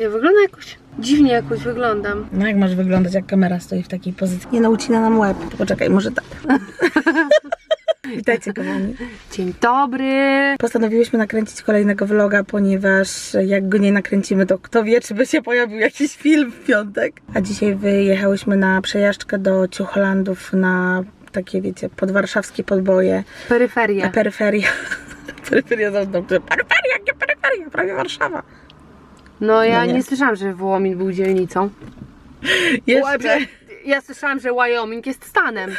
Ja wyglądam jakoś dziwnie jakoś wyglądam. No jak masz wyglądać, jak kamera stoi w takiej pozycji? Nie naucina nam łeb. Poczekaj, może tak. Witajcie kochani. Dzień dobry. Postanowiłyśmy nakręcić kolejnego vloga, ponieważ jak go nie nakręcimy, to kto wie, czy by się pojawił jakiś film w piątek. A dzisiaj wyjechałyśmy na przejażdżkę do Ciuchlandów na takie, wiecie, podwarszawskie podboje. Peryferia. Na peryferia. peryferia za dobrze. Peryferia, nie peryferia, prawie Warszawa. No ja No nie. nie. słyszałam, że Wołomin był dzielnicą. Jeszcze. Ja słyszałam, że Wyoming jest stanem.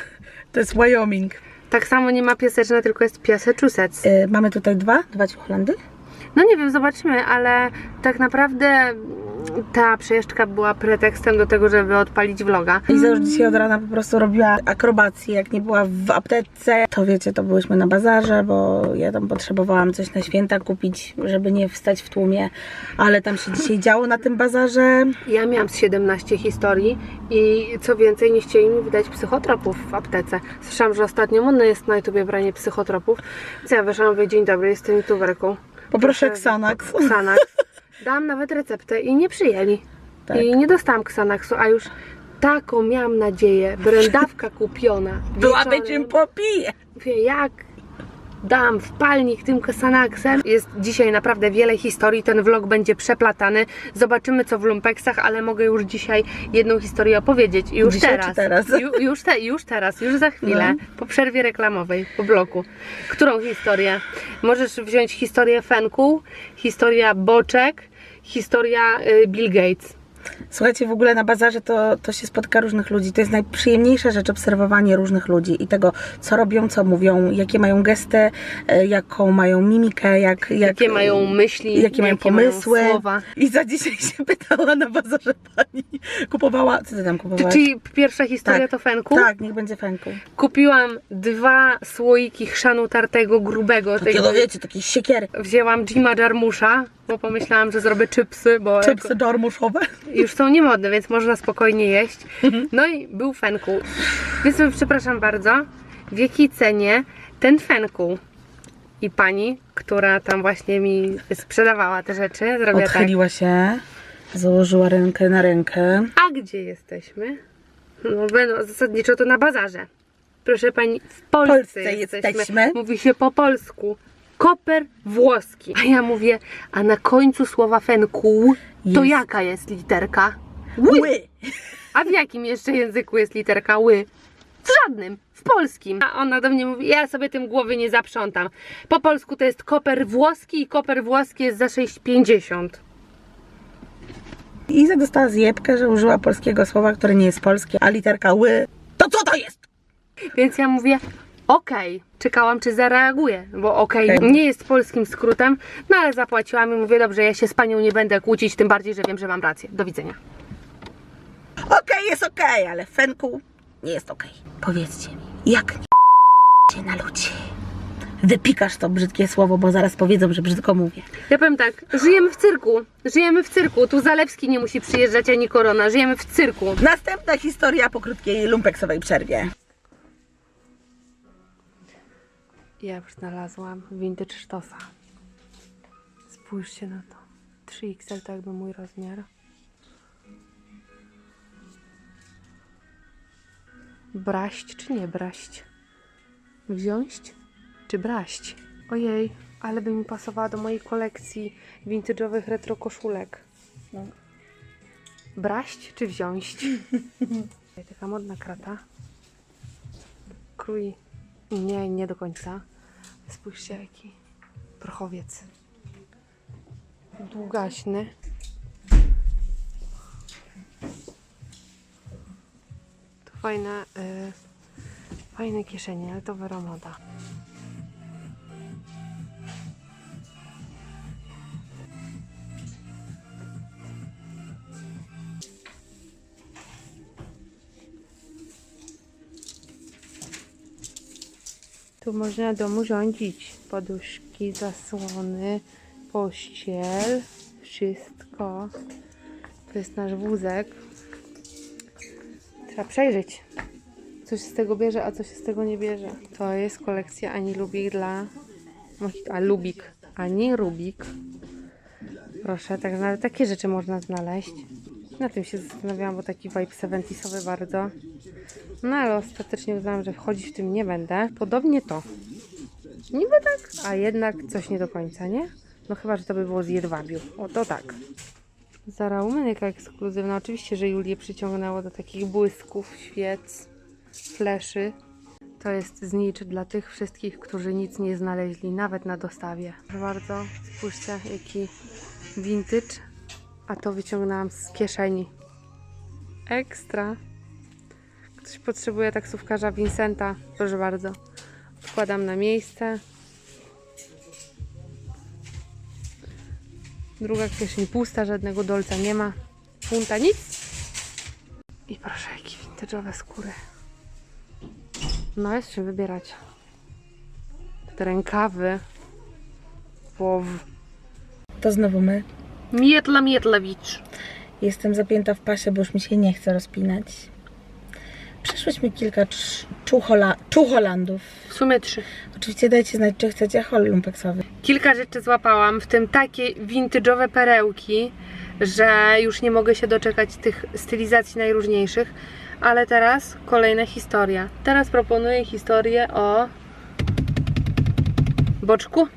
To jest Wyoming. Tak samo nie ma piaseczna, tylko jest Piaseczuset. Y, mamy tutaj dwa, dwa Ciuchlandy. No nie wiem, zobaczymy, ale tak naprawdę ta przejażdżka była pretekstem do tego, żeby odpalić vloga. Iza już dzisiaj od rana po prostu robiła akrobację, jak nie była w aptece. To wiecie, to byłyśmy na bazarze, bo ja tam potrzebowałam coś na święta kupić, żeby nie wstać w tłumie. Ale tam się dzisiaj działo na tym bazarze. Ja miałam z 17 historii i co więcej, nie chcieli mi wydać psychotropów w aptece. Słyszałam, że ostatnio modne jest na YouTubie branie psychotropów. Więc ja wyszłam, mówię, dzień dobry, jestem youtuberką. Poproszę Xanax. Xanax. Dałam nawet receptę i nie przyjęli. Tak. I nie dostałam Xanaxu, a już taką miałam nadzieję. Brędawka kupiona. Byłaby wieczorem. czym popije. Mówię, jak dam w palnik tym Xanaxem. Jest dzisiaj naprawdę wiele historii, ten vlog będzie przeplatany. Zobaczymy co w lumpeksach, ale mogę już dzisiaj jedną historię opowiedzieć. Już Dzisiaj teraz. czy teraz? Ju, już, te, już teraz, już za chwilę. No. Po przerwie reklamowej, po bloku. Którą historię? Możesz wziąć historię Fenku, historia Boczek, historia y, Bill Gates. Słuchajcie, w ogóle na bazarze to, to się spotyka różnych ludzi. To jest najprzyjemniejsza rzecz obserwowanie różnych ludzi i tego, co robią, co mówią, jakie mają gesty, e, jaką mają mimikę, jak, jak, Jakie mają myśli, jakie mają pomysły. słowa. I za dzisiaj się pytała na bazarze pani. Kupowała. Co ty tam kupowałaś? Czyli pierwsza historia Tak. to Fenku? Tak, niech będzie fenku. Kupiłam dwa słoiki chrzanu tartego, grubego. Takiego wiecie, takiej siekiery. Wzięłam Jima Jarmusza, bo pomyślałam, że zrobię chipsy, bo Chipsy dormuszowe. już są niemodne, więc można spokojnie jeść. No i był fenku. Więc przepraszam bardzo, w jakiej cenie ten fenku i pani, która tam właśnie mi sprzedawała te rzeczy, zrobiła tak. Odchyliła się, założyła rękę na rękę. A gdzie jesteśmy? No, no zasadniczo to na bazarze. Proszę pani, w Polsce, Polsce jesteśmy. jesteśmy. Mówi się po polsku. Koper włoski. A ja mówię, a na końcu słowa fenku to Jest. jaka jest literka? Ły! A w jakim jeszcze języku jest literka ły? W żadnym. W polskim. A ona do mnie mówi, ja sobie tym głowy nie zaprzątam. Po polsku to jest koper włoski i koper włoski jest za 6,50. Iza dostała zjebkę, że użyła polskiego słowa, które nie jest polskie, a literka ły. To co to jest? Więc ja mówię, okej, czekałam czy zareaguje, bo okej Okej. nie jest polskim skrótem, no ale zapłaciłam i mówię, dobrze, ja się z panią nie będę kłócić, tym bardziej, że wiem, że mam rację. Do widzenia. Okej, jest okej, ale fenku nie jest okej. Powiedzcie mi, jak nie się na ludzi? Wypikasz to brzydkie słowo, bo zaraz powiedzą, że brzydko mówię. Ja powiem tak, żyjemy w cyrku, żyjemy w cyrku, tu Zalewski nie musi przyjeżdżać ani Korona, żyjemy w cyrku. Następna historia po krótkiej lumpeksowej przerwie. Ja już znalazłam vintage sztosa. Spójrzcie na to. 3XL to jakby mój rozmiar. Braść czy nie braść? Wziąć czy braść? Ojej, ale by mi pasowała do mojej kolekcji vintage'owych retro koszulek. No. Braść czy wziąć? Taka modna krata. Krój nie, nie do końca. Spójrzcie jaki prochowiec. Długaśny. To fajne, y, fajne kieszenie, ale to weromoda. Tu można domu rządzić. Poduszki, zasłony, pościel, wszystko. To jest nasz wózek. Trzeba przejrzeć. Co się z tego bierze, a co się z tego nie bierze. To jest kolekcja Ani Lubik dla... A Lubik. Ani Rubik. proszę, tak takie rzeczy można znaleźć. Na tym się zastanawiałam, bo taki vibe 70sowy bardzo. No ale ostatecznie uznałam, że wchodzić w tym nie będę. Podobnie to. Niby tak, a jednak coś nie do końca, nie? No chyba, że to by było z jedwabiu. O, to tak. Zara Womanika ekskluzywna. Oczywiście, że Julię przyciągnęło do takich błysków, świec, fleszy. To jest znicz dla tych wszystkich, którzy nic nie znaleźli, nawet na dostawie. Proszę bardzo, spójrzcie, jaki vintage. A to wyciągnęłam z kieszeni. Ekstra. Ktoś potrzebuje taksówkarza Vincenta. Proszę bardzo. Wkładam na miejsce. Druga kieszeń pusta, żadnego dolca nie ma. Funta nic. I proszę, jakie vintage'owe skóry. No, jest czym wybierać. Te rękawy. Wow. To znowu my. Mietla Mietlewicz. Jestem zapięta w pasie, bo już mi się nie chce rozpinać. Przeszłyśmy kilka cz- czuchola, czucholandów. W sumie trzy. Oczywiście dajcie znać, czy chcecie hol lumpeksowy. Kilka rzeczy złapałam, w tym takie vintage'owe perełki, że już nie mogę się doczekać tych stylizacji najróżniejszych. Ale teraz kolejna historia. Teraz proponuję historię o boczku.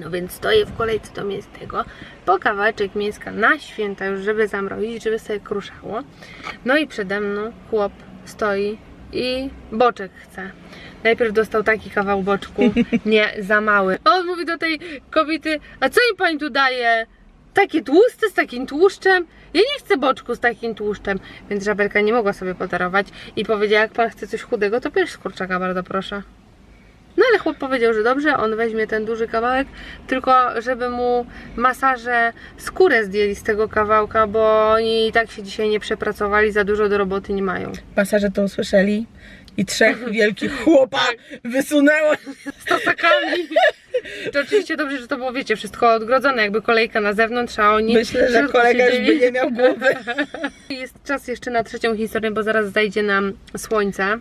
No więc stoję w kolejce do mięsnego po kawałeczek mięska na święta już, żeby zamrozić, żeby sobie kruszało. No i przede mną chłop stoi i boczek chce. Najpierw dostał taki kawał boczku, nie, za mały. On mówi do tej kobiety, a co mi pani tu daje? Takie tłuste z takim tłuszczem? Ja nie chcę boczku z takim tłuszczem. Więc żabelka nie mogła sobie podarować i powiedziała, jak pan chce coś chudego, to bierz z kurczaka, bardzo proszę. No ale chłop powiedział, że dobrze, on weźmie ten duży kawałek, tylko żeby mu masaże skórę zdjęli z tego kawałka, bo oni i tak się dzisiaj nie przepracowali, za dużo do roboty nie mają. Pasaże to usłyszeli i trzech wielkich chłopa wysunęło. z tasakami. To oczywiście dobrze, że to było, wiecie, wszystko odgrodzone, jakby kolejka na zewnątrz, a oni Myślę, że kolega już by nie miał głowy. Jest czas jeszcze na trzecią historię, bo zaraz zajdzie nam słońce.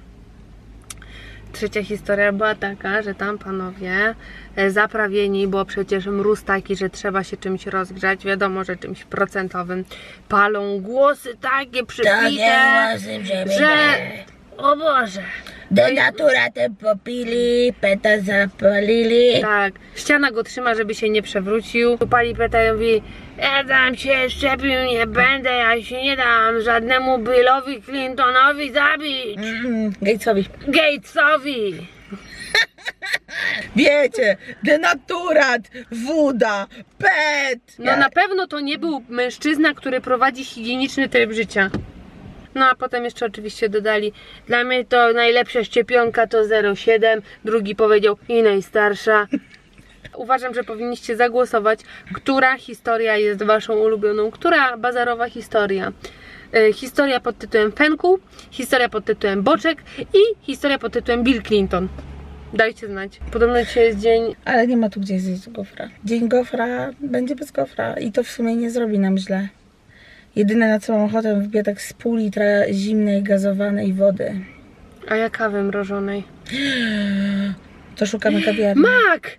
Trzecia historia była taka, że tam panowie e, zaprawieni, bo przecież mróz taki, że trzeba się czymś rozgrzać, wiadomo, że czymś procentowym, palą głosy takie przybite, że o Boże, Denaturatem popili, peta zapalili. Tak, ściana go trzyma, żeby się nie przewrócił. Pali peta i mówi, ja tam się szczepił nie będę, ja się nie dam żadnemu Billowi Clintonowi zabić. Mm, Gatesowi. Gatesowi. Wiecie, denaturat, woda, pet. No na pewno to nie był mężczyzna, który prowadzi higieniczny tryb życia. No a potem jeszcze oczywiście dodali, dla mnie to najlepsza szczepionka to 0,7, drugi powiedział i najstarsza. Uważam, że powinniście zagłosować, która historia jest waszą ulubioną, która bazarowa historia. E, Historia pod tytułem Fenku, historia pod tytułem Boczek i historia pod tytułem Bill Clinton. Dajcie znać. Podobno dzisiaj jest dzień Ale nie ma tu gdzie zjeść gofra. Dzień gofra będzie bez gofra i to w sumie nie zrobi nam źle. Jedyne na co mam ochotę wypiję tak z pół litra zimnej, gazowanej wody. A ja kawy mrożonej. To szukamy kawiarni. Mak!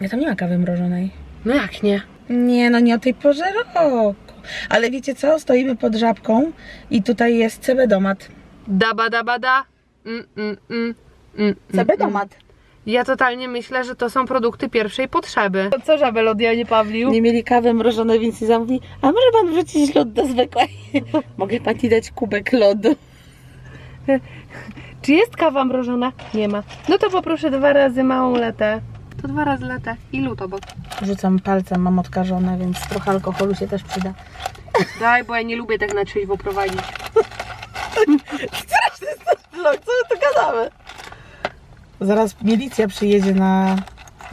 Ja tam nie ma kawy mrożonej. No jak nie? Nie, no nie o tej porze roku. Ale wiecie co? Stoimy pod żabką i tutaj jest cebedomat. Daba daba da. Mm, mm, mm, mm, mm. Ja totalnie myślę, że to są produkty pierwszej potrzeby. To co żabel od Janie Pawlił? Nie mieli kawy mrożonej, więc nie zamówi. A może pan wrzucić lód do zwykłej? Mogę pani dać kubek lodu. Czy jest kawa mrożona? Nie ma. No to poproszę dwa razy małą latę. To dwa razy latę i lód obok. Rzucam palcem, mam odkażone, więc trochę alkoholu się też przyda. Daj, bo ja nie lubię tak na trzeźwo prowadzić. No, co my tu gadamy? Zaraz milicja przyjedzie na...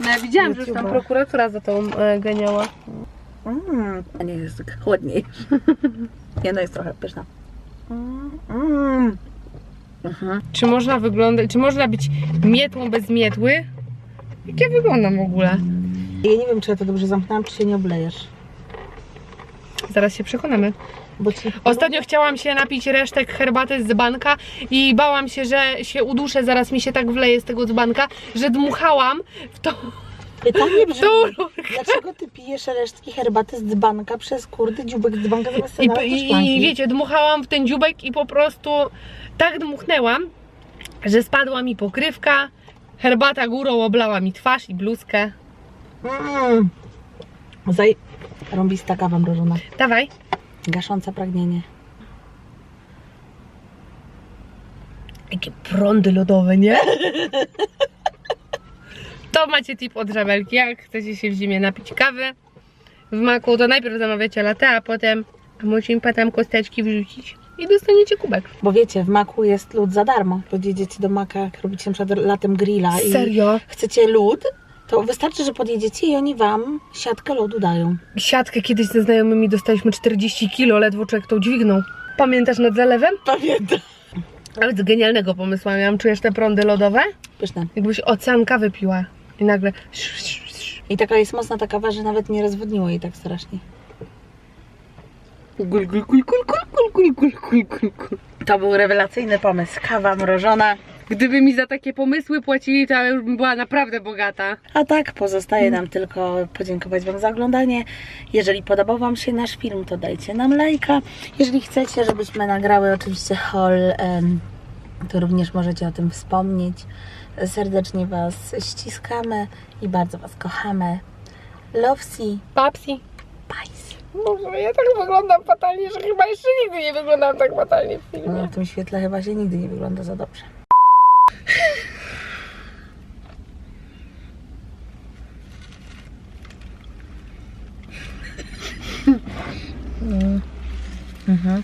No ja widziałam, że już tam prokuratura za tą e, ganiała. Mm, a nie jest tak chłodniej. Nie, no jest trochę pyszna. Mm, mm. Mhm. Czy można wyglądać, czy można być mietłą bez mietły? Jak ja wyglądam w ogóle? Ja nie wiem, czy ja to dobrze zamknęłam, czy się nie oblejesz. Zaraz się przekonamy. Bo ci... Ostatnio chciałam się napić resztek herbaty z dzbanka i bałam się, że się uduszę, zaraz mi się tak wleje z tego dzbanka, że dmuchałam w to. Pytanie brzmi, dlaczego ty pijesz resztki herbaty z dzbanka przez kurde dziubek z dzbanka zamiast I, i? I wiecie, dmuchałam w ten dziubek i po prostu tak dmuchnęłam, że spadła mi pokrywka, herbata górą oblała mi twarz i bluzkę. Mm. Zaj... Rąbista kawa mrożona. Dawaj. Gasząca pragnienie. Jakie prądy lodowe, nie? To macie tip od żabelki. Jak chcecie się w zimie napić kawy w maku, to najpierw zamawiacie latte, a potem musimy potem kosteczki wrzucić i dostaniecie kubek. Bo wiecie, w maku jest lód za darmo. Ludzie jedziecie do maka, jak robicie na przykład latem grilla i Serio? chcecie lód, to wystarczy, że podjedziecie i oni wam siatkę lodu dają. Siatkę kiedyś ze znajomymi dostaliśmy 40 kilo, ledwo człowiek tą dźwignął. Pamiętasz nad zalewem? Pamiętam. Ale z genialnego pomysłu miałam. Czujesz te prądy lodowe? Pyszne. Jakbyś ocean kawy piła. I nagle... I taka jest mocna ta kawa, że nawet nie rozwodniło jej tak strasznie. Gul, gul, gul, gul, gul, gul, gul, gul, gul, gul. To był rewelacyjny pomysł. Kawa mrożona. Gdyby mi za takie pomysły płacili, to ja już bym była naprawdę bogata. A tak, pozostaje nam tylko podziękować Wam za oglądanie. Jeżeli podobał Wam się nasz film, to dajcie nam lajka. Jeżeli chcecie, żebyśmy nagrały oczywiście haul, to również możecie o tym wspomnieć. Serdecznie Was ściskamy i bardzo Was kochamy. Love see. Papsi. Bye. Boże, ja tak wyglądam fatalnie, że chyba jeszcze nigdy nie wyglądam tak fatalnie w filmie. No, w tym świetle chyba się nigdy nie wygląda za dobrze. Mhm.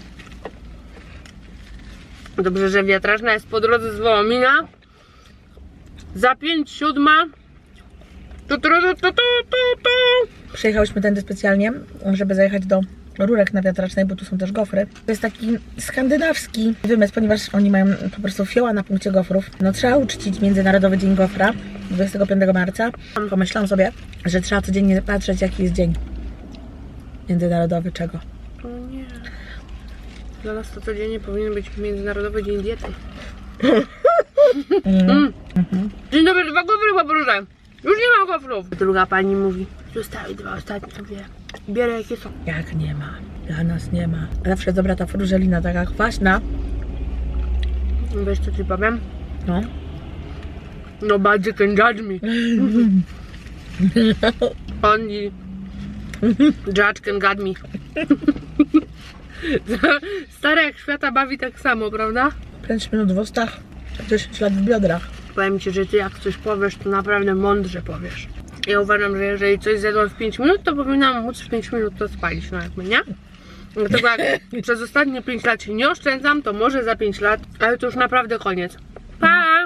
Dobrze, że wiatrażna jest po drodze z Wołomina. Za pięć siódma. Tu, tu, tu, tu, tu, tu, tu. Przyjechałyśmy tędy specjalnie, żeby zajechać do rurek na wiatracznej, bo tu są też gofry. To jest taki skandynawski wymysł, ponieważ oni mają po prostu fioła na punkcie gofrów. No trzeba uczcić Międzynarodowy Dzień Gofra 25 marca. Pomyślałam sobie, że trzeba codziennie patrzeć jaki jest dzień międzynarodowy czego. O nie. Dla nas to codziennie powinien być Międzynarodowy Dzień Diety. Mm. Dzień dobry, dwa gofry poproszę. Już nie mam gofrów. Druga pani mówi, zostały dwa ostatnie, dwie. Bierę jakie są. Jak nie ma? Dla nas nie ma. Zawsze dobra ta frużelina, taka kwaśna. Wiesz co ci powiem? No. No budget can judge me. Only judge can guide me. Stare jak świata bawi tak samo, prawda? 5 minut w ustach, 10 lat w biodrach. Powiem ci, że ty jak coś powiesz, to naprawdę mądrze powiesz. Ja uważam, że jeżeli coś zjadłam w 5 minut, to powinnam móc w 5 minut to spalić, no jakby, nie? Dlatego jak przez ostatnie 5 lat się nie oszczędzam, to może za 5 lat, ale to już naprawdę koniec. Pa!